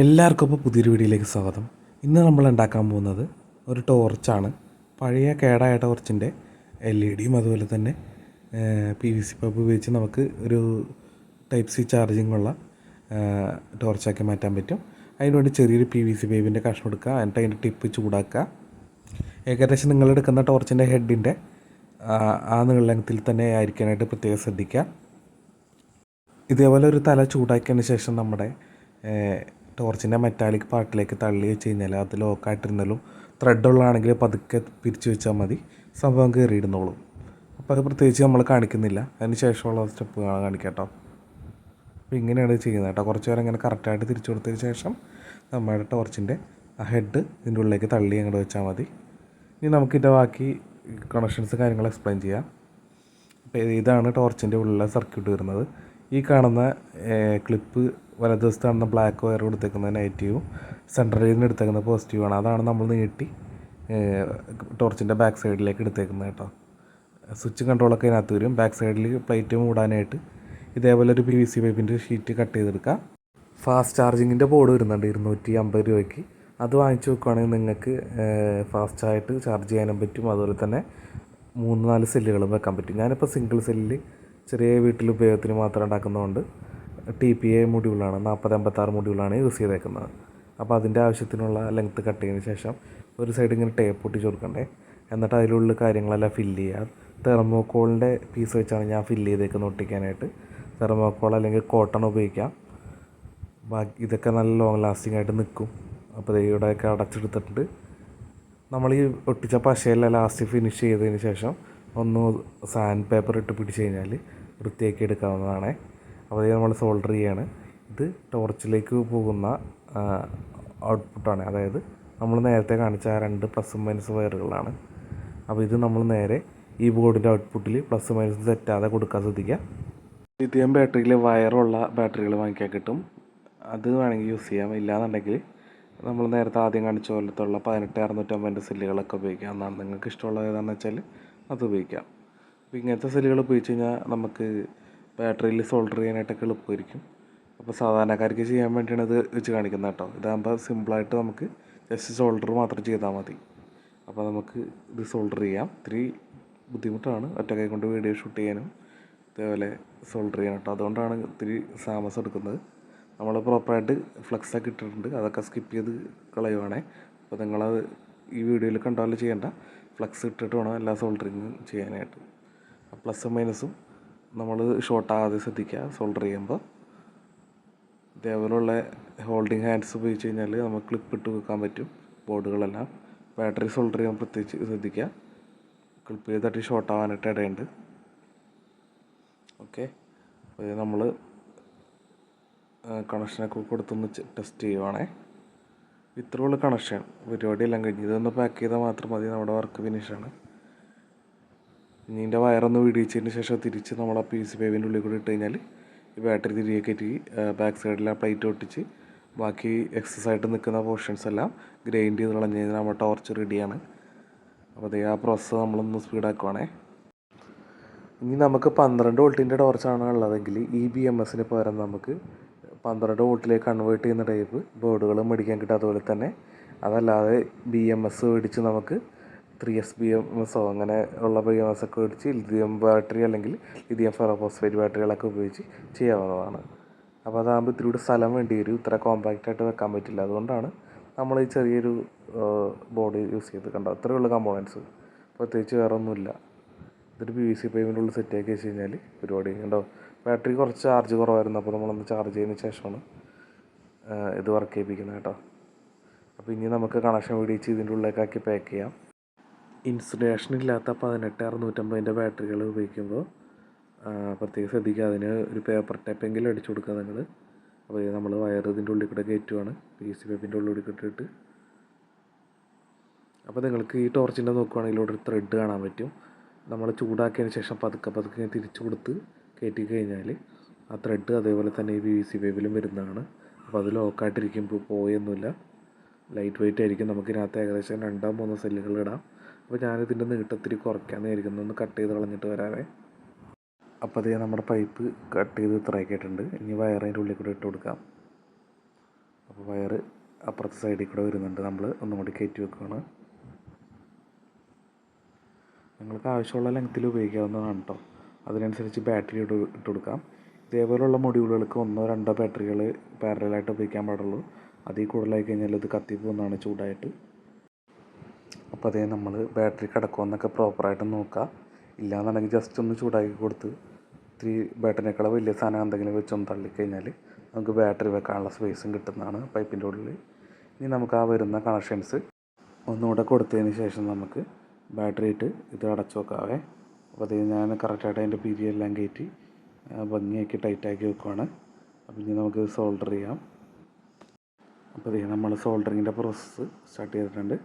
എല്ലാവർക്കും ഇപ്പോൾ പുതിയൊരു വീഡിയോയിലേക്ക് സ്വാഗതം. ഇന്ന് നമ്മൾ ഉണ്ടാക്കാൻ പോകുന്നത് ഒരു ടോർച്ചാണ് പഴയ കേടായ ടോർച്ചിന്റെ എൽ ഇ ഡിയും അതുപോലെ തന്നെ പി വി സി പൈപ്പ് ഉപയോഗിച്ച് നമുക്ക് ഒരു ടൈപ്പ് സി ചാർജിങ് ഉള്ള ടോർച്ചാക്കി മാറ്റാൻ പറ്റും. അതിനുവേണ്ടി ചെറിയൊരു പി വി സി പൈപ്പിന്റെ കഷ്ണം എടുക്കുക. എന്നിട്ട് അതിന്റെ ടിപ്പ് ചൂടാക്കുക. ഏകദേശം നിങ്ങൾ എടുക്കുന്ന ടോർച്ചിന്റെ ഹെഡിന്റെ ആ നീളത്തിൽ തന്നെ ആയിരിക്കാനായിട്ട് പ്രത്യേകം ശ്രദ്ധിക്കുക. ഇതേപോലെ ഒരു തല ചൂടാക്കിയതിന് ശേഷം നമ്മുടെ ടോർച്ചിന്റെ മെറ്റാലിക് പാർട്ടിലേക്ക് തള്ളി വെച്ച് കഴിഞ്ഞാൽ അത് ലോക്കായിട്ടിരുന്നാലും ത്രെഡ് ഉള്ളതാണെങ്കിൽ പതുക്കെ പിരിച്ചു വെച്ചാൽ മതി. സംഭവം കയറിയിരുന്നോളും അപ്പോൾ അത് പ്രത്യേകിച്ച് നമ്മൾ കാണിക്കുന്നില്ല. അതിന് ശേഷമുള്ള സ്റ്റെപ്പ് കാണിക്കാം കേട്ടോ അപ്പോൾ ഇങ്ങനെയാണ് ചെയ്യുന്നത് കേട്ടോ. കുറച്ച് നേരം ഇങ്ങനെ കറക്റ്റായിട്ട് തിരിച്ചു കൊടുത്തതിന് ശേഷം നമ്മുടെ ടോർച്ചിന്റെ ആ ഹെഡ് ഇതിന്റെ ഉള്ളിലേക്ക് തള്ളി അങ്ങോട്ട് വെച്ചാൽ മതി. ഇനി നമുക്കിതിന്റെ ബാക്കി കണക്ഷൻസ് കാര്യങ്ങൾ എക്സ്പ്ലെയിൻ ചെയ്യാം. അപ്പോൾ ഇതാണ് ടോർച്ചിന്റെ ഉള്ളിലെ സർക്യൂട്ട് വരുന്നത്. ഈ കാണുന്ന ക്ലിപ്പ് വലതുവശത്ത് ബ്ലാക്ക് വയർ കൊടുത്തേക്കുന്നത് നെഗറ്റീവും സെൻട്രലിൽ നിന്ന് എടുത്തേക്കുന്നത് പോസിറ്റീവാണ് അതാണ് നമ്മൾ നീട്ടി ടോർച്ചിന്റെ ബാക്ക് സൈഡിലേക്ക് എടുത്തേക്കുന്നത് കേട്ടോ. സ്വിച്ച് കൺട്രോളൊക്കെ ഇതിനകത്ത് വരും. ബാക്ക് സൈഡിൽ പ്ലേറ്റ് മൂടാനായിട്ട് ഇതേപോലെ ഒരു പി വി സി പൈപ്പിന്റെ ഷീറ്റ് കട്ട് ചെയ്തെടുക്കുക ഫാസ്റ്റ് ചാർജിങ്ങിന്റെ ബോർഡ് വരുന്നുണ്ട് ഇരുന്നൂറ്റി അമ്പത് രൂപയ്ക്ക്. അത് വാങ്ങിച്ചു വെക്കുകയാണെങ്കിൽ നിങ്ങൾക്ക് ഫാസ്റ്റായിട്ട് ചാർജ് ചെയ്യാനും പറ്റും. അതുപോലെ തന്നെ മൂന്ന് നാല് സെല്ലുകളും വെക്കാൻ പറ്റും. ഞാനിപ്പോൾ സിംഗിൾ സെല്ലിൽ ചെറിയ വീട്ടിൽ ഉപയോഗത്തിന് മാത്രം ഉണ്ടാക്കുന്നതുകൊണ്ട് ടി പി എ മൊഡ്യൂളാണ് നാൽപ്പത് അമ്പത്താറ് മൊഡ്യൂളാണ് യൂസ് ചെയ്തേക്കുന്നത്. അപ്പോൾ അതിന്റെ ആവശ്യത്തിനുള്ള ലെങ്ത്ത് കട്ട് ചെയ്തതിന് ശേഷം ഒരു സൈഡ് ഇങ്ങനെ ടേപ്പ് ഒട്ടിച്ച് കൊടുക്കണ്ടേ എന്നിട്ട് അതിലുള്ള കാര്യങ്ങളെല്ലാം ഫില്ല് ചെയ്യുക തെർമോക്കോളിന്റെ പീസ് വെച്ചാണ് ഞാൻ ഫില്ല് ചെയ്തേക്കുന്നത് ഒട്ടിക്കാനായിട്ട്. തെർമോക്കോൾ അല്ലെങ്കിൽ കോട്ടൺ ഉപയോഗിക്കാം. ബാക്കി ഇതൊക്കെ നല്ല ലോങ് ലാസ്റ്റിംഗ് ആയിട്ട് നിൽക്കും. അപ്പോൾ ഇവിടെയൊക്കെ അടച്ചെടുത്തിട്ടുണ്ട്. നമ്മൾ ഈ ഒട്ടിച്ച പശയെല്ലാം ലാസ്റ്റ് ഫിനിഷ് ചെയ്തതിന് ശേഷം ഒന്ന് സാൻഡ് പേപ്പർ ഇട്ട് പിടിച്ച് കഴിഞ്ഞാൽ വൃത്തിയാക്കി എടുക്കാവുന്നതാണ്. അപ്പോൾ ഇത് നമ്മൾ സോൾഡർ ചെയ്യാണ്. ഇത് ടോർച്ചിലേക്ക് പോകുന്ന ഔട്ട്പുട്ടാണ് അതായത് നമ്മൾ നേരത്തെ കാണിച്ച ആ രണ്ട് പ്ലസും മൈനസ് വയറുകളാണ് അപ്പോൾ ഇത് നമ്മൾ നേരെ ഈ ബോർഡിന്റെ ഔട്ട്പുട്ടിൽ പ്ലസ് മൈനസ് തെറ്റാതെ കൊടുക്കാൻ ശ്രദ്ധിക്കുക. ലിഥിയം ബാറ്ററിയിൽ വയറുള്ള ബാറ്ററികൾ വാങ്ങിക്കാൻ കിട്ടും. അത് വേണമെങ്കിൽ യൂസ് ചെയ്യാം. ഇല്ലാന്നുണ്ടെങ്കിൽ നമ്മൾ നേരത്തെ ആദ്യം കാണിച്ച പോലത്തുള്ള പതിനെട്ട് അറുന്നൂറ്റമ്പതിന്റെ സെല്ലുകളൊക്കെ ഉപയോഗിക്കാം എന്നാണ് നിങ്ങൾക്ക് ഇഷ്ടമുള്ള ഏതാണെന്ന് വെച്ചാൽ അത് ഉപയോഗിക്കാം. അപ്പോൾ ഇങ്ങനത്തെ സെല്ലുകൾ ഉപയോഗിച്ച് കഴിഞ്ഞാൽ നമുക്ക് ബാറ്ററിയിൽ സോൾഡർ ചെയ്യാനായിട്ടൊക്കെ എളുപ്പമായിരിക്കും. അപ്പോൾ സാധാരണക്കാർക്ക് ചെയ്യാൻ വേണ്ടിയാണ് ഇത് വെച്ച് കാണിക്കുന്നത് കേട്ടോ. ഇതാകുമ്പോൾ സിമ്പിളായിട്ട് നമുക്ക് ജസ്റ്റ് സോൾഡർ മാത്രം ചെയ്താൽ മതി. അപ്പോൾ നമുക്ക് ഇത് സോൾഡർ ചെയ്യാം. ഇത്തിരി ബുദ്ധിമുട്ടാണ്. ഒറ്റ കൈ കൊണ്ട് വീഡിയോ ഷൂട്ട് ചെയ്യാനും ഇതേപോലെ സോൾഡർ ചെയ്യാൻ കേട്ടോ. അതുകൊണ്ടാണ് ഇത്തിരി സാമസം എടുക്കുന്നത്. നമ്മൾ പ്രോപ്പറായിട്ട് ഫ്ലക്സ് ഒക്കെ ഇട്ടിട്ടുണ്ട്. അതൊക്കെ സ്കിപ്പ് ചെയ്ത് കളയുവാണേ. അപ്പോൾ നിങ്ങളത് ഈ വീഡിയോയിൽ കണ്ടാലും ചെയ്യേണ്ട. ഫ്ലക്സ് ഇട്ടിട്ട് വേണം എല്ലാ സോൾഡറിങ്ങും ചെയ്യാനായിട്ട്. പ്ലസും മൈനസും നമ്മൾ ഷോട്ടാകാതെ ശ്രദ്ധിക്കുക സോൾഡർ ചെയ്യുമ്പോൾ. ഇതേപോലുള്ള ഹോൾഡിങ് ഹാൻഡ്സ് ഉപയോഗിച്ച് കഴിഞ്ഞാൽ നമുക്ക് ക്ലിപ്പ് ഇട്ട് വെക്കാൻ പറ്റും ബോർഡുകളെല്ലാം. ബാറ്ററി സോൾഡർ ചെയ്യാൻ പ്രത്യേകിച്ച് ശ്രദ്ധിക്കുക. ക്ലിപ്പ് ചെയ്ത് തട്ടി ഷോർട്ടാവാനായിട്ട് ഇടയുണ്ട്. ഓക്കെ നമ്മൾ കണക്ഷനൊക്കെ കൊടുത്തൊന്ന് ടെസ്റ്റ് ചെയ്യുവാണേ. ഇത്രയുള്ള കണക്ഷൻ പരിപാടിയെല്ലാം കഴിഞ്ഞ്. ഇതൊന്ന് പാക്ക് ചെയ്താൽ മാത്രം മതി. നമ്മുടെ വർക്ക് ഫിനിഷാണ് ഇനി ഇതിന്റെ വയറൊന്ന് വിടിയിച്ചതിന് ശേഷം തിരിച്ച് നമ്മൾ ആ പി സി പേവിന്റെ ഉള്ളിൽ കൂടി ഇട്ട് കഴിഞ്ഞാൽ ഈ ബാറ്ററി തിരികെ കയറ്റി ബാക്ക് സൈഡിൽ ആ പ്ലേറ്റ് ഒട്ടിച്ച് ബാക്കി എക്സസ് ആയിട്ട് നിൽക്കുന്ന പോർഷൻസ് എല്ലാം ഗ്രൈൻഡ് ചെയ്ത് കളഞ്ഞ് കഴിഞ്ഞാൽ നമ്മൾ ടോർച്ച് റെഡിയാണ് അപ്പോൾ അതേ ആ പ്രോസസ്സ് നമ്മളൊന്ന് സ്പീഡാക്കുവാണേ ഇനി നമുക്ക് പന്ത്രണ്ട് വോൾട്ടിന്റെ ടോർച്ചാണ് ഉള്ളതെങ്കിൽ ഈ ബി എം എസിന് പകരം നമുക്ക് പന്ത്രണ്ട് വോൾട്ടിലേക്ക് കൺവേർട്ട് ചെയ്യുന്ന ടൈപ്പ് ബോർഡുകൾ മേടിക്കാൻ കിട്ടും അതുപോലെ തന്നെ അതല്ലാതെ ബി എം എസ് മേടിച്ച് നമുക്ക് ത്രീ എസ് ബി എം എസോ അങ്ങനെ ഉള്ള ബി എം എസ് ഒക്കെ മേടിച്ച് ലിഥിയം ബാറ്ററി അല്ലെങ്കിൽ ലിഥിയം ഫെറോഫോസ്ഫേറ്റ് ബാറ്ററികളൊക്കെ ഉപയോഗിച്ച് ചെയ്യാവുന്നതാണ്. അപ്പോൾ അതാകുമ്പോൾ ഇത്തിരി കൂടി സ്ഥലം വേണ്ടി വരും. ഇത്ര കോമ്പാക്റ്റ് ആയിട്ട് വെക്കാൻ പറ്റില്ല. അതുകൊണ്ടാണ് നമ്മൾ ഈ ചെറിയൊരു ബോർഡ് യൂസ് ചെയ്ത് കണ്ടോ? അത്രയേ ഉള്ളൂ കമ്പോണൻസ് പ്രത്യേകിച്ച് വേറെ ഒന്നുമില്ല ഇതൊരു പി വി സി പൈപ്പിന്റെ ഉള്ളിൽ സെറ്റ് ആക്കി വെച്ച് കഴിഞ്ഞാൽ പരിപാടി കണ്ടോ? ബാറ്ററി കുറച്ച് ചാർജ് കുറവായിരുന്നു. അപ്പോൾ നമ്മളൊന്ന് ചാർജ് ചെയ്യുന്ന ശേഷമാണ് ഇത് വർക്ക് ചെയ്യിപ്പിക്കുന്നത് കേട്ടോ. അപ്പോൾ ഇനി നമുക്ക് കണക്ഷൻ വീടിച്ച് ഇതിന്റെ ഉള്ളിലേക്കാക്കി പാക്ക് ചെയ്യാം. ഇൻസുലേഷൻ ഇല്ലാത്ത പതിനെട്ട് അറുന്നൂറ്റമ്പതിന്റെ ബാറ്ററികൾ ഉപയോഗിക്കുമ്പോൾ പ്രത്യേകം ശ്രദ്ധിക്കുക. അതിന് ഒരു പേപ്പർ ടേപ്പെങ്കിലും അടിച്ചു കൊടുക്കുക നിങ്ങൾ. അപ്പോൾ നമ്മൾ വയർ ഇതിന്റെ ഉള്ളിൽ കൂടെ കയറ്റുവാണ്. പി സി പൈപ്പിന്റെ ഉള്ളിൽ കൂടി ഇട്ടിട്ട്. അപ്പോൾ നിങ്ങൾക്ക് ഈ ടോർച്ചിന്റെ നോക്കുവാണെങ്കിൽ ഇവിടെ ഒരു ത്രെഡ് കാണാൻ പറ്റും. നമ്മൾ ചൂടാക്കിയതിന് ശേഷം പതുക്കെ പതുക്കെ തിരിച്ചു കൊടുത്ത് കയറ്റി കഴിഞ്ഞാൽ ആ ത്രെഡ് അതേപോലെ തന്നെ ഈ പി വി സി പൈപ്പിലും വരുന്നതാണ്. അപ്പോൾ അത് ലോക്കായിട്ടിരിക്കുമ്പോൾ പോയൊന്നുമില്ല. ലൈറ്റ് വെയിറ്റ് ആയിരിക്കും. നമുക്ക് ഇതിനകത്ത് ഏകദേശം രണ്ടോ മൂന്നോ സെല്ലുകൾ ഇടാം. അപ്പോൾ ഞാനിതിന്റെ നീട്ടത്തിരി കുറയ്ക്കാമെന്ന് വിചാരിക്കുന്നു ഒന്ന് കട്ട് ചെയ്ത് കളഞ്ഞിട്ട് വരാവേ. അപ്പോൾ അതേ നമ്മുടെ പൈപ്പ് കട്ട് ചെയ്ത് ഇത്രയൊക്കെയായിട്ടുണ്ട് ഇനി വയർ അതിന്റെ ഉള്ളിൽ കൂടെ ഇട്ട് കൊടുക്കാം. അപ്പോൾ വയർ അപ്പുറത്തെ സൈഡിൽ കൂടെ വരുന്നുണ്ട് നമ്മൾ ഒന്നും കൂടി കയറ്റി വെക്കുകയാണ് നിങ്ങൾക്ക് ആവശ്യമുള്ള ലെങ്ത്തിൽ ഉപയോഗിക്കാവുന്നതാണ് കേട്ടോ. അതിനനുസരിച്ച് ബാറ്ററി ഇട്ട് ഇട്ട് കൊടുക്കാം. ഇതേപോലെയുള്ള മൊഡ്യൂളുകൾക്ക് ഒന്നോ രണ്ടോ ബാറ്ററികൾ പാരലായിട്ട് ഉപയോഗിക്കാൻ പാടുള്ളൂ. അതിൽ കൂടുതലായി കഴിഞ്ഞാൽ ഇത് കത്തി പോകുന്നതാണ് ചൂടായിട്ട്. അപ്പോൾ അതേ നമ്മൾ ബാറ്ററി കിടക്കുമെന്നൊക്കെ പ്രോപ്പറായിട്ട് നോക്കുക ഇല്ലയെന്നുണ്ടെങ്കിൽ ജസ്റ്റ് ഒന്ന് ചൂടാക്കി കൊടുത്ത് ഇത്തിരി ബാറ്ററിനേക്കാൾ വലിയ സാധനം എന്തെങ്കിലും വെച്ചൊന്ന് തള്ളിക്കഴിഞ്ഞാൽ നമുക്ക് ബാറ്ററി വെക്കാനുള്ള സ്പേസും കിട്ടുന്നതാണ് പൈപ്പിന്റെ ഉള്ളിൽ ഇനി നമുക്ക് ആ വരുന്ന കണക്ഷൻസ് ഒന്നുകൂടെ കൊടുത്തതിന് ശേഷം നമുക്ക് ബാറ്ററി ഇട്ട് ഇത് അടച്ചു വെക്കാവേ. അപ്പോൾ അത് ഞാൻ കറക്റ്റായിട്ട് അതിന്റെ പിരിയെല്ലാം കയറ്റി ഭംഗിയാക്കി ടൈറ്റാക്കി വെക്കുവാണ്. അപ്പോൾ ഇനി നമുക്ക് സോൾഡർ ചെയ്യാം. അപ്പോൾ ഇത് നമ്മൾ സോൾഡറിങ്ങിന്റെ പ്രോസസ്സ് സ്റ്റാർട്ട് ചെയ്തിട്ടുണ്ട്.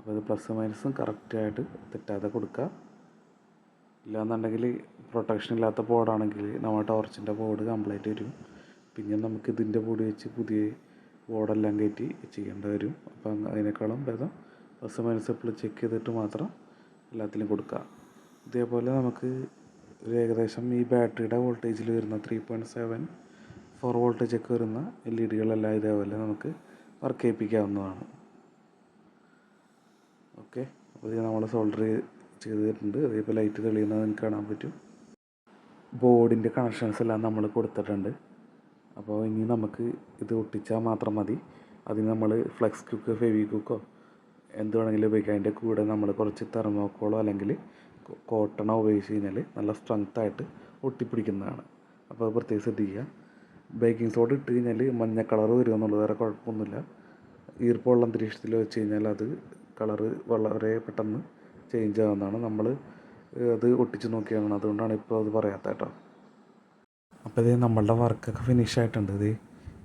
അപ്പോൾ ഇത് പ്ലസ് മൈനസും കറക്റ്റായിട്ട് തെറ്റാതെ കൊടുക്കുക. ഇല്ലാന്നുണ്ടെങ്കിൽ പ്രൊട്ടക്ഷൻ ഇല്ലാത്ത ബോർഡാണെങ്കിൽ നമ്മുടെ ടോർച്ചിന്റെ ബോർഡ് കംപ്ലീറ്റ് വരും. പിന്നെ നമുക്ക് ഇതിന്റെ ബോർഡ് വെച്ച് പുതിയ ബോർഡെല്ലാം കയറ്റി ചെയ്യേണ്ടി വരും. അപ്പം അതിനേക്കാളും ഭേദം പ്ലസ് മൈനസ് എപ്പോഴും ചെക്ക് ചെയ്തിട്ട് മാത്രം എല്ലാത്തിലും കൊടുക്കുക. ഇതേപോലെ നമുക്ക് ഒരു ഏകദേശം ഈ ബാറ്ററിയുടെ വോൾട്ടേജിൽ വരുന്ന three point seven four voltage ഒക്കെ വരുന്ന എൽ ഇ ഡികളെല്ലാം ഇതേപോലെ നമുക്ക് വർക്ക് ചെയ്യിപ്പിക്കാവുന്നതാണ്. ഓക്കെ. അപ്പോൾ ഇത് നമ്മൾ സോൾഡർ ചെയ്തിട്ടുണ്ട്. അതേപോലെ ലൈറ്റ് തെളിയുന്നത് നിങ്ങൾക്ക് കാണാൻ പറ്റും. ബോർഡിന്റെ കണക്ഷൻസ് എല്ലാം നമ്മൾ കൊടുത്തിട്ടുണ്ട്. അപ്പോൾ ഇനി നമുക്ക് ഇത് ഒട്ടിച്ചാൽ മാത്രം മതി. അതിന് നമ്മൾ ഫ്ലെക്സ് കുക്ക് ഫെവി കുക്കോ എന്ത് വേണമെങ്കിലും ഉപയോഗിക്കാം. അതിന്റെ കൂടെ നമ്മൾ കുറച്ച് തെർമോക്കോളോ അല്ലെങ്കിൽ കോട്ടണോ ഉപയോഗിച്ച് കഴിഞ്ഞാൽ നല്ല സ്ട്രെങ്ത് ആയിട്ട് ഒട്ടിപ്പിടിക്കുന്നതാണ്. അപ്പോൾ അത് പ്രത്യേകം ശ്രദ്ധിക്കുക. ബേക്കിംഗ് സോഡ ഇട്ട് കഴിഞ്ഞാൽ മഞ്ഞ കളർ വരും എന്നുള്ളത് വേറെ കുഴപ്പമൊന്നുമില്ല. ഈർപ്പമുള്ള അന്തരീക്ഷത്തിൽ വെച്ച് കഴിഞ്ഞാൽ അത് കളറ് വളരെ പെട്ടെന്ന് ചേഞ്ച് ആവുന്നതാണ്. നമ്മൾ അത് ഒട്ടിച്ച് നോക്കിയാണ്. അതുകൊണ്ടാണ് ഇപ്പോൾ അത് പറയാത്ത കേട്ടോ അപ്പോൾ ഇത് നമ്മളുടെ വർക്കൊക്കെ ഫിനിഷ് ആയിട്ടുണ്ട്. ഇത്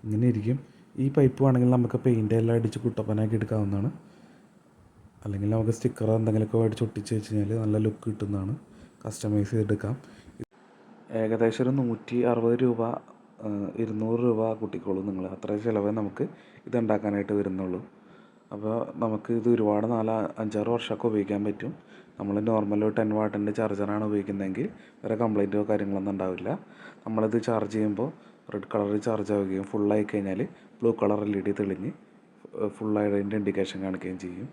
ഇങ്ങനെ ഇരിക്കും. ഈ പൈപ്പ് വേണമെങ്കിൽ നമുക്ക് പെയിന്റ് എല്ലാം അടിച്ച് കുട്ടപ്പനാക്കി എടുക്കാവുന്നതാണ്. അല്ലെങ്കിൽ നമുക്ക് സ്റ്റിക്കർ എന്തെങ്കിലുമൊക്കെ മേടിച്ച് ഒട്ടിച്ച് വെച്ച് കഴിഞ്ഞാൽ നല്ല ലുക്ക് കിട്ടുന്നതാണ്. കസ്റ്റമൈസ് ചെയ്തെടുക്കാം. ഏകദേശം ഒരു നൂറ്റി അറുപത് രൂപ ഇരുന്നൂറ് രൂപ കൂട്ടിക്കോളൂ നിങ്ങൾ അത്ര ചിലവേ നമുക്ക് ഇതുണ്ടാക്കാനായിട്ട് വരുന്നുള്ളൂ. അപ്പോൾ നമുക്ക് ഇത് ഒരുപാട് നാല് അഞ്ചാറ് വർഷമൊക്കെ ഉപയോഗിക്കാൻ പറ്റും. നമ്മൾ നോർമൽ ടെൻ വാട്ടിന്റെ ചാർജറാണ് ഉപയോഗിക്കുന്നതെങ്കിൽ വേറെ കംപ്ലൈന്റോ കാര്യങ്ങളൊന്നും ഉണ്ടാവില്ല. നമ്മളിത് ചാർജ് ചെയ്യുമ്പോൾ റെഡ് കളറിൽ ചാർജ് ആവുകയും ഫുള്ളായി കഴിഞ്ഞാൽ blue colour L E D തെളിഞ്ഞ് ഫുള്ളായതിന്റെ ഇൻഡിക്കേഷൻ കാണിക്കുകയും ചെയ്യും.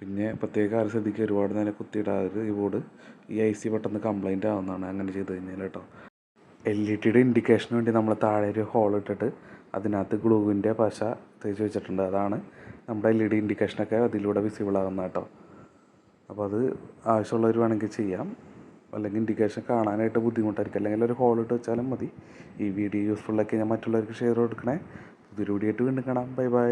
പിന്നെ പ്രത്യേക ആരും ശ്രദ്ധിക്കുക ഒരുപാട് നേരം കുത്തിയിടാതെ ഈ ബോർഡ് ഈ ഐ സി പെട്ടെന്ന് കംപ്ലൈന്റ് ആവുന്നതാണ് അങ്ങനെ ചെയ്ത് കഴിഞ്ഞാൽ കേട്ടോ. എൽ ഇ ഡിയുടെ ഇൻഡിക്കേഷന് വേണ്ടി നമ്മൾ താഴെ ഒരു ഹോൾ ഇട്ടിട്ട് അതിനകത്ത് ഗ്ലൂവിന്റെ പശ തേച്ച് വെച്ചിട്ടുണ്ട്. അതാണ് നമ്മുടെ എൽ ഇ ഡി ഇൻഡിക്കേഷനൊക്കെ അതിലൂടെ വിസിബിൾ ആകുന്ന കേട്ടോ. അപ്പോൾ അത് ആവശ്യമുള്ളവർ വേണമെങ്കിൽ ചെയ്യാം. അല്ലെങ്കിൽ ഇൻഡിക്കേഷൻ കാണാനായിട്ട് ബുദ്ധിമുട്ടായിരിക്കും. അല്ലെങ്കിൽ ഒരു ഹോൾ ഇട്ട് വെച്ചാലും മതി. ഈ വീഡിയോ യൂസ്ഫുള്ളൊക്കെ ഞാൻ മറ്റുള്ളവർക്ക് ഷെയർ കൊടുക്കണേ. പുതിയൊരു വീഡിയോ ആയിട്ട് വീണ്ടും കാണാം. Bye bye